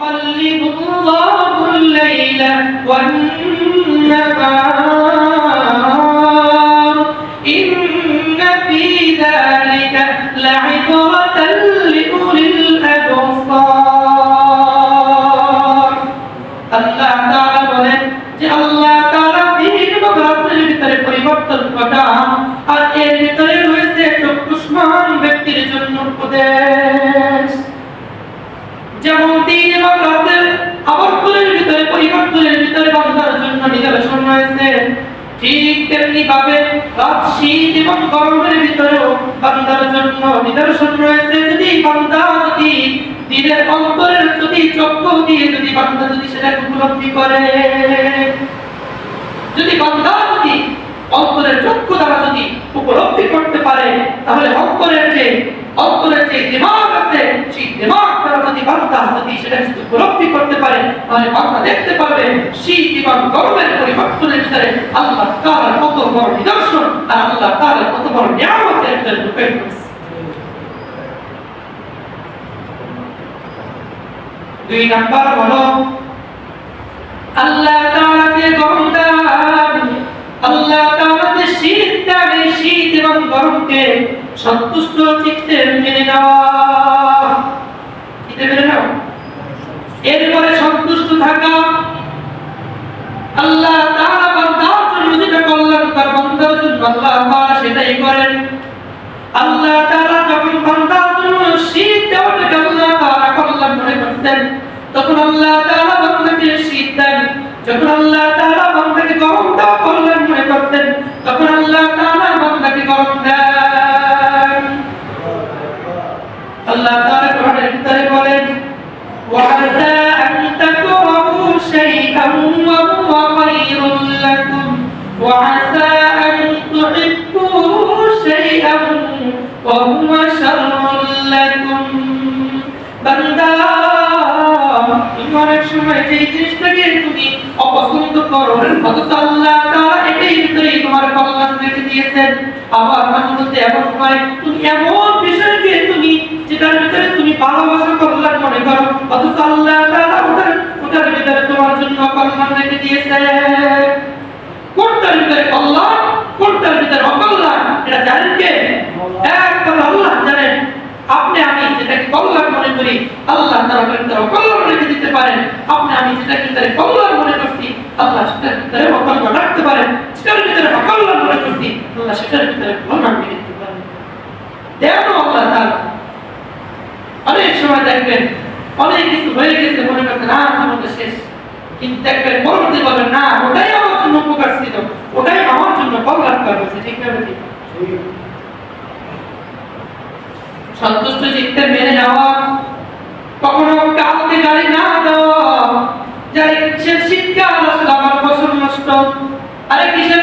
يقلب الله الليل والنهار. তেমনি ভাবে রাত শীত এবং গরমের ভিতরেও বান্দার জন্য নিদর্শন রয়েছে। যদি বান্দা যদি দিনের অন্তরের যদি চক্ষু দিয়ে যদি বান্দা যদি সেটা উপলব্ধি করে, যদি বান্দা যদি অন্তরের চক্ষু দ্বারা যদি উপলব্ধি করতে পারে, তাহলে অন্তরের যে অন্তরের যে দিমাগ আছে, সেই দিমাগ দ্বারা যদি বান্দা যদি সেটা যদি উপলব্ধি করতে পারে, তাহলে বান্দা দেখতে পারবে শীত এবং গরমের পরিবর্তনের ভিতরে আল্লাহ তাআলার কত বড় নিদর্শন আর আল্লাহ তাআলার কত বড় নিয়ামতের ঢুকে দুই নাম্বার হলো, আল্লাহ তাআলাকে গরম আল্লাহ শীত এবং গরমকে সন্তুষ্ট চিত্তে মেনে নেওয়া। নাও? এরপরে সন্তুষ্ট থাকা। আল্লাহ তাআলা বান্দার জন্য যেটা করলেন, তার বান্দার জন্য আল্লাহ তাআলা সেটাই করেন। আল্লাহ তাআলা যখন বান্দার জন্য শীত দেওয়াটাকে আল্লাহ তাআলা কল্যাণ মনে করতেন তখন আল্লাহ তাআলা বান্দাকে শীত দেন। যখন আল্লাহ তাআলা বান্দাকে গরম দেওয়া কল্যাণ মনে করতেন তখন আল্লাহ তাআলা বান্দাকে গরম দেন আল্লাহ তাআলা কোরআনের ভিতরে বলেন وعسى أن تكرهوا شيئا وهو خير لكم وعسى أن تحبوا شيئا وهو شر لكم বান্দা তুমি অনেক সময় যে জিনিসটাকে তুমি অপছন্দ করো। অথচ আল্লাহ তাআলা এটাই ভিতরেই তোমার কল্যাণ রেখে দিয়েছেন। আবার মাঝে এমন হয় তুমি এমন বিষয়কে তুমি, যেটার ভিতরে তুমি ভালোবাসা, কল্যাণ মনে করো, অথচ আল্লাহ তাআলা ওটার ওটার ভিতরে তোমার জন্য কল্যাণ রেখে দিয়েছেন কোনটার ভিতরে কল্যাণ, কোনটার ভিতরে অকল্যাণ, এটা জানেন কে? একদম আল্লাহ জানেন। আপনি আমি যেটাকে কল্যাণ মনে করি, আল্লাহ তারা ভিতরে অকল্যাণ রেখে দিতে পারেন। আপনি আমি যেটাকে কল্যাণ আল্লাহ পারেন শেষ। সন্তুষ্ট চিত্তে মেনে যাওয়া কখনো কাউকে গালি না দেওয়া যাই কিসের শীতকাল আসলে আমার ফসল নষ্ট আরে কিসের গরমকাল আসলে রোদের তাপে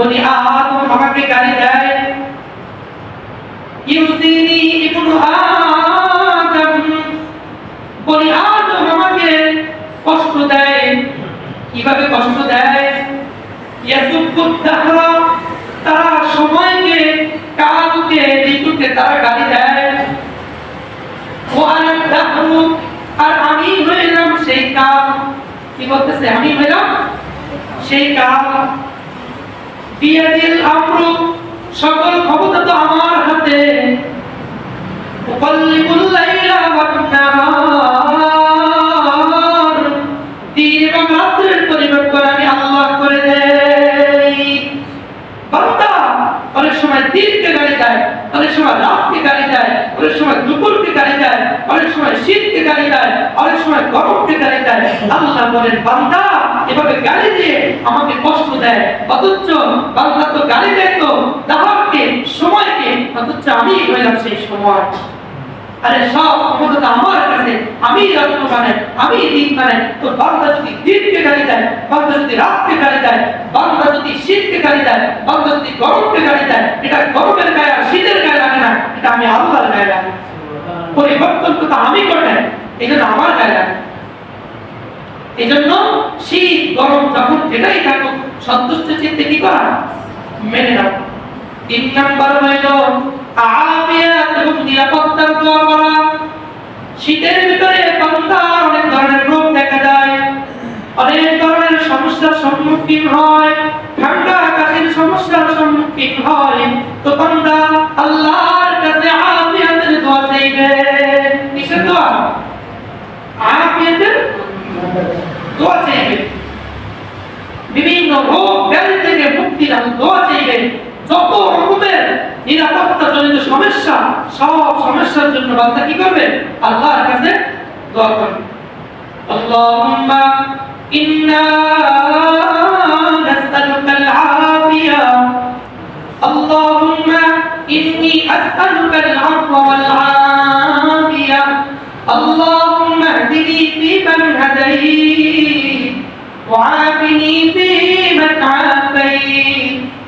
বনি আদম আমাকে গালি দেয়। ইউজিনি ইবনু আদম বনি আদম আমাকে কষ্ট দেয়। কীভাবে কষ্ট দেয়? ইয়াসুকুত দাহরা তারা সময়কে, কালকে, ঋতুকে তারা গালি দেয়। ও আনাত দাহরু আর আমি হইলাম সেই কাল। কি বলতেছে? আমি হইলাম সেই কাল। বিয়াদিল আমরু, সকল ক্ষমতা তো আমার হাতে। উকাল্লিবুল লাইলা ওয়ান নাহার দিন এবং রাত্রের পরিবর্তন আমি আল্লাহ করে দেই। বান্দা অনেক সময় দিনকে গালি দেয়, অনেক সময় রাতকে গালি দেয়, অনেক সময় দুপুরকে গালি দেয়। অনেক সময় শীতকে গালি দেয়, অনেক সময় গরমকে গালি দেয়। আল্লাহ বলেন, বান্দা, এভাবে গালি দিয়ে আমাকে কষ্ট দেয়। অথচ বান্দা তো গালি দেয় তো দাহারকে সময়কে, অথচ আমি হইলাম সেই সময়। আরে সব ক্ষমতা আমার কাছে, আমি রত্ন মানে আমি দিন মানে তো বান্দা যদি দিনকে গালি দেয়, বান্দা যদি রাতকে গালি দেয়, বান্দা যদি শীতকে গালি দেয়, বান্দা যদি গরমকে গালি দেয়, এটা গরমের গায়ে আর শীতের গায়ে লাগে না, এটা আমি আল্লাহর গায়ে লাগে। পরিবর্তন তো আমি করলেন এই জন্য আমার গায়ে লাগে। এই জন্য শীত গরম যখন যেটাই থাকুক সন্তুষ্ট চিত্তে কি করা? মেনে নাও। তিন নাম্বার হইল আফিয়াত এবং নিরাপত্তার দোয়া করা। শীতের ভিতরে বান্দার অনেক ধরনের রোগ দেখা যায় অনেক ধরনের সমস্যার সম্মুখীন হয়। ঠান্ডা কাশির সমস্যার সম্মুখীন হয়। তো বান্দা আল্লাহর আমি দোয়া চাইবে যত রকমের নিরাপত্তা জনিত সমস্যা সব সমস্যার জন্য বান্দা কি করবে আল্লাহর কাছে দোয়া করবে আল্লাহুম্মা ইন্না নাসআলুকা আল-আফিয়া اللهم إني أسألك العفو والعافية اللهم اهدني فيمن هديت وعافني فيمن عافيت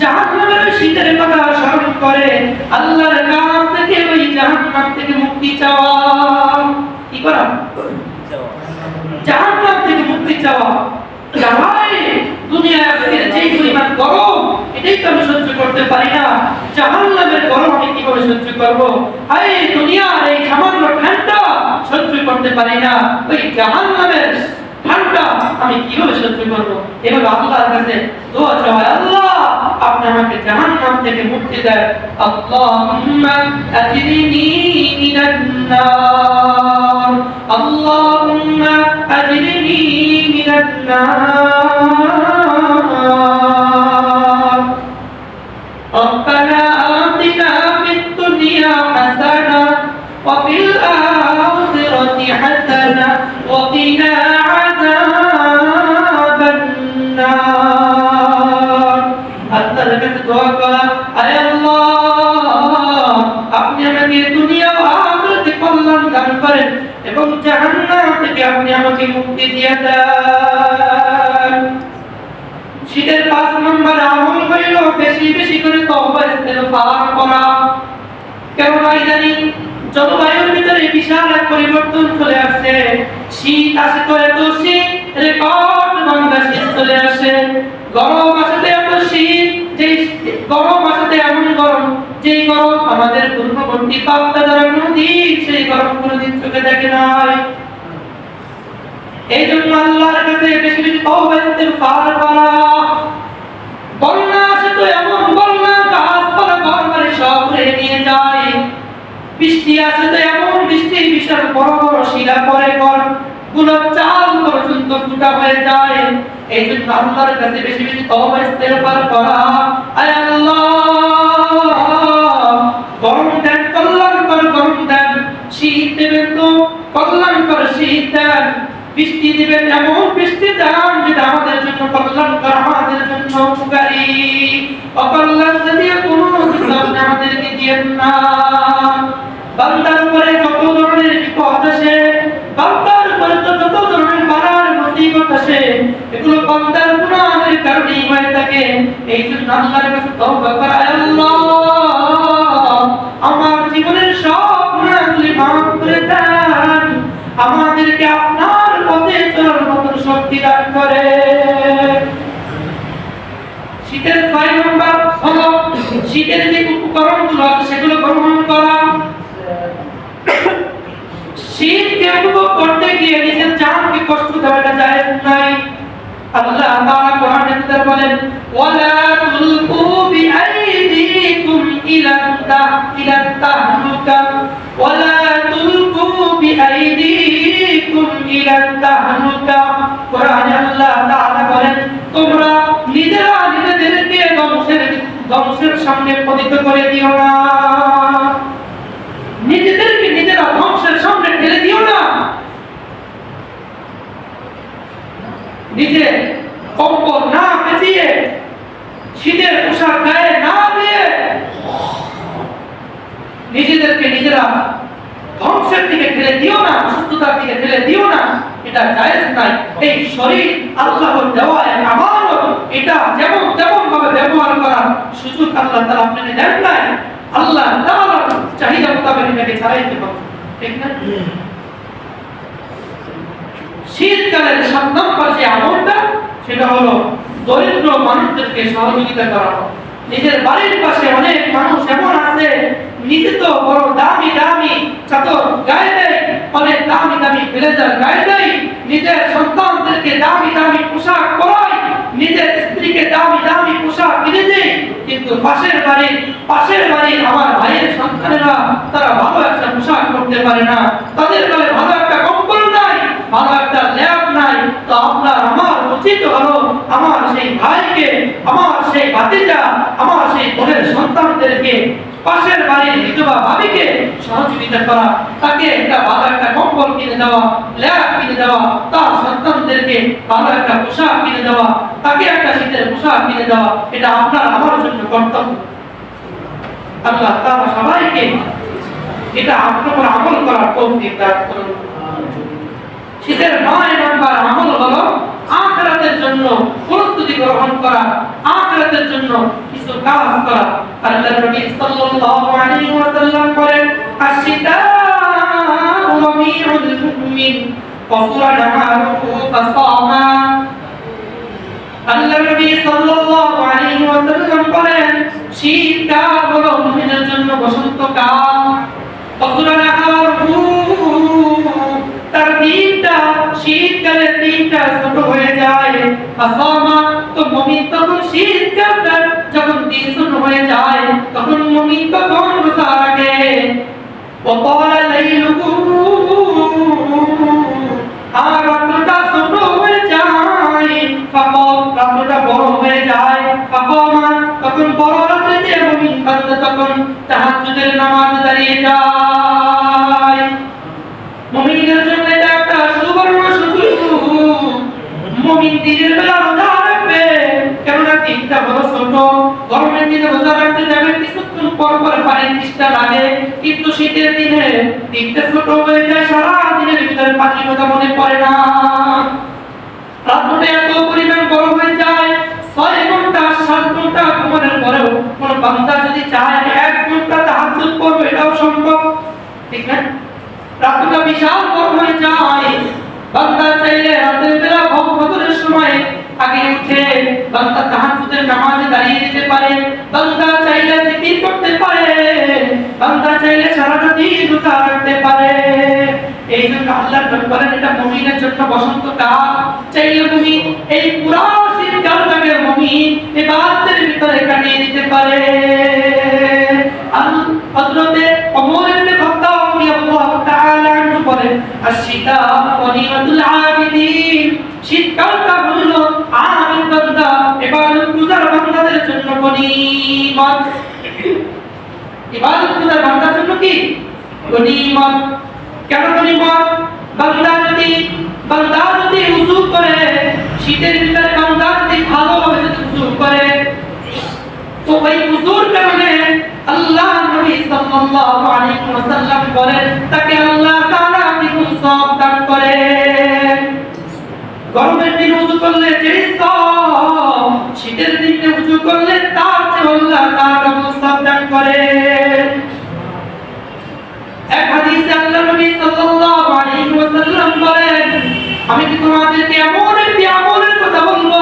জাহান্নামের শীতের কথা স্মরণ করে আল্লাহর কাছ থেকে ওই জাহান্নাম থেকে মুক্তি চাওয়া। কি করা? জাহান্নাম থেকে মুক্তি চাওয়া। যা ভাই দুনিয়ায় আজকের যে পরিমাণ গরম, এটাই তো আমি কীভাবে সহ্য এই সহ্য করতে পারি না। ওই আমি কীভাবে সহ্য করব? এভাবে আল্লাহর কাছে চাওয়া আল্লাহ আপনি আমাকে জাহান্নাম থেকে মুক্তি দেন। আল্লাহুম্মা আজরিনি মিনান নার। আল্লাহুম্মা আজরিনি মিনান নার। দান করেন এবং জাহান্নাম থেকে আপনি আমাকে মুক্তি দিয়ে দেন। শীতের পাঁচ নম্বর আমল হইল, বেশি বেশি করে তওবা, ইস্তেগফার করা। কেন জানি জলবায়ুর ভিতরে বিশাল এক পরিবর্তন চলে আসছে। শীত আসে তো এত শীত, রেকর্ড বাংলা শীত চলে আসে। গরম আসতে এত শীত যে গরম আসতে এমন গরম। যে গরম আমাদের পূর্ববর্তী পাপ্তা দ্বারা কোনোদিন সেই গরম কোনোদিন চোখে দেখে নাই। এই জন্য আল্লাহর কাছে বেশি বেশি তওবা ইস্তেগফার করা। বন্যা আসে তো এমন বন্যা, গাছপালা ঘরবাড়ি সব উড়ে নিয়ে যায়। বৃষ্টি আসে তো এমন বৃষ্টি, বিশাল বড় বড় শিলা পরে করগুলো চাল পর্যন্ত ফুটা হয়ে যায়। এই জন্য আল্লাহর কাছে বেশি বেশি তওবা ইস্তেগফার করা। আয় আল্লাহ! গরম দেন কল্যাণ কর গরম দেন শীত দেবেন তো, কল্যাণ কর শীত দেন। বৃষ্টি দিবেন এমন বৃষ্টি দান যেটা আমাদের জন্য কল্যাণকর আমাদের জন্য উপকারী। অকল্যাণ যদি কোনো আমাদেরকে দিয়েন না। বান্দার উপরে যত ধরনের বিপদ আসে, বান্দার উপরে তো যত ধরনের বাড়ার মুসিবত আসে, এগুলো বান্দার গুনাহের কারণেই হয়ে থাকে। এই জন্য আল্লাহর কাছে তওবা করা আল্লাহ। আমার জীবনের সব গুনাহগুলি মাফ করে দেন। আমাদেরকে আপনার পথে চলার মতন শক্তি দান করে। শীতের ছয় নম্বর হলো শীতের যে উপকরণগুলো আছে, সেগুলো গ্রহণ করা। শীতকে উপভোগ করতে গিয়ে নিজের জানকে কষ্ট দেওয়াটা যায় নাই। তোমরা নিজেরা নিজেদেরকে ধ্বংসের ধ্বংসের সামনে পতিত করে দিও না। নিজে কম্বল না পেঁচিয়ে, শীতের পোশাক গায়ে না দিয়ে, নিজেদেরকে নিজেরা ধ্বংসের দিকে ঠেলে দিও না সুস্থতার দিকে ঠেলে দিও না, এটা জায়েজ নাই এই শরীর আল্লাহর দেওয়া এক আমানত এটা যেমন তেমন ভাবে ব্যবহার করার সুযোগ আল্লাহ তাআলা আপনাকে দেন নাই। আল্লাহ তাআলা চাহিদা মোতাবেক এটাকে ছাড়াইতে হবে ঠিক না? শীতকালের সাত নম্বর যে আমলটা সেটা হলো দরিদ্র মানুষদেরকে সহযোগিতা করা। নিজের বাড়ির পাশে অনেক মানুষ এমন আছে, নিজে তো বড় দামি দামি চাদর গায়ে দেয় অনেক দামি দামি ব্লেজার গায়ে দেয়। নিজের সন্তানদেরকে দামি দামি পোশাক পরায়, নিজের স্ত্রীকে দামি দামি পোশাক কিনে দেয়। কিন্তু পাশের বাড়ির পাশের বাড়ির আমার ভাইয়ের সন্তানেরা তারা ভালো একটা পোশাক করতে পারে না। তাদের ভালো একটা কম্বল নাই, ভালো একটা ল্যাব নাই তো আপনার আমার উচিত হলো আমার সেই ভাইকে, আমার সেই ভাতিজা, আমার সেই বোনের সন্তানদেরকে পাশের বাড়ির বিধবা ভাবিকে সহযোগিতা করা, তাকে একটা ভালো একটা কম্বল কিনে দেওয়া, ল্যাব কিনে দেওয়া, তার সন্তানদেরকে ভালো একটা পোশাক কিনে দেওয়া, তাকে একটা শীতের পোশাক কিনে দেওয়া, এটা আপনার, আমার জন্য কর্তব্য। আল্লাহ তারা সবাইকে এটা আপনার আমল করার তৌফিক দান করুন। শীতের নয় নাম্বার আমল হলো আখরাতের জন্য প্রস্তুতি গ্রহণ করা, আখরাতের জন্য কিছু কাজ করা। আল্লাহ নবী সাল্লাল্লাহু আলাইহি ওয়াসাল্লাম আশিতা মুমিন আল্লাহ নবী সাল্লাল্লাহু আলাইহি ওয়াসাল্লাম শীতকাল হলো মুমিনের জন্য বসন্তকাল। কসুরা হয়ে যায় ফাসামা তো মুমিন তখন শীতকালটা যখন দিন ছোট হয়ে যায় তখন মুমিন তখন রোজা রাখে وطال ليله রোজা রাখতে যাবে, কিছুক্ষণ পর পর পানি তৃষ্ণা লাগে কিন্তু শীতের দিনে ছোট হয়ে যায়, সারা দিনের ভিতরে পানির কথা মনে পড়ে না। এক ঘণ্টা সম্ভব। ঠিক বিশাল হয়ে বান্দা চাইলে রাতের বেলা সময় আগে উঠে বান্দা তাহাজ্জুদের নামাজে দাঁড়িয়ে যেতে পারে। সারাটা দিন রোজা রাখতে পারে। এই জন্য আল্লাহ বলেন, এটা মুমিনের জন্য বসন্ত কাল, চাইলে মুমিন এই পুরো শীতকালটাকে মুমিন ইবাদতের ভিতরে কাটিয়ে দিতে পারে। হযরতে ওমর শীতকালটা হলো আবিদ বান্দা ইবাদত জন্য ইবাদত গুজার বান্দার জন্য কি? গনিমত কেন গনিমত বান্দা যদি বান্দা যদি উযু করে, শীতের ভিতরে বান্দা যদি ভালোভাবে যদি উযু করে, তো ওই উযুর কারণে আল্লাহ নবী সাল্লাল্লাহু আলাইহি ওয়াসাল্লাম বলেন, তাকে আল্লাহ তাআলা দ্বিগুণ সওয়াব দান করেন। গরমের দিন উযু করলে যে সওয়াব শীতের দিনে উযু করলে তার আল্লাহ ডাবল সওয়াব দান হাদিসে আল্লাহ আমি কি তোমাদেরকে এমন একটি আমলের কথা বলব,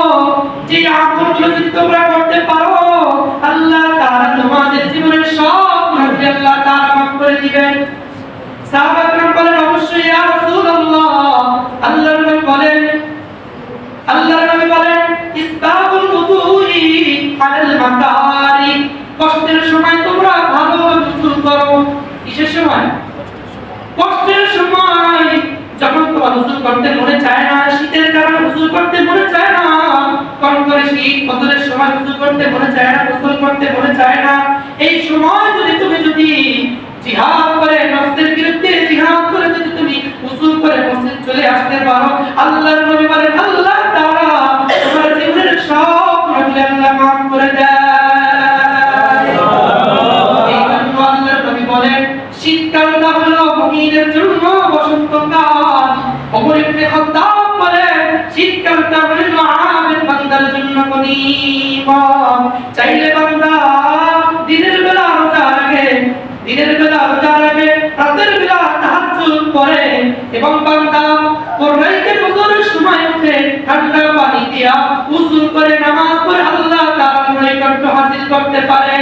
যে আমলগুলো যদি তোমরা করতে পারো, আল্লাহ তাআলা তোমাদের জীবনের সব আল্লাহ তাআলা মাফ করে দিবেন। সাহাবাগণ বলেন, অবশ্যই ইয়া রাসূলুল্লাহ। আল্লাহ নবী বলেন আল্লাহ নবী বলেন কষ্টের সময় তোমরা ভালো করো। কিসের সময়? কষ্টের সময় যখন তোমার উযু করতে মনে চায় না, শীতের কারণে গোসল করতে মনে চায় না করে শীত সময় গোসল করতে মনে চায় না করতে মনে চায় না, এই সময় যদি তুমি যদি জিহাদ করে নফসের বিরুদ্ধে জিহাদ করে যদি তুমি উসুল করে মসজিদ চলে আসতে পারো, আল্লাহর নবী বলেন, আল্লাহ বলেন শীতকালটা হলো মুমিনের জন্য বসন্তকাল ওমর ইবনে খাত্তাব বলেন শীতকালটা হলো আমের বান্দার জন্য কনিমা চাইলে বান্দা, দিনের বেলা রোজা রাখে, দিনের বেলা রোজা রাখে, রাতের বেলা তাহাজ্জুদ করে এবং বান্দা কোরবানিতে ফজরের সময় উঠে ঠান্ডা পানি দিয়া উজু করে নামাজ পড়ে আল্লাহ তাআলার নৈকট্য হাসিল করতে পারে।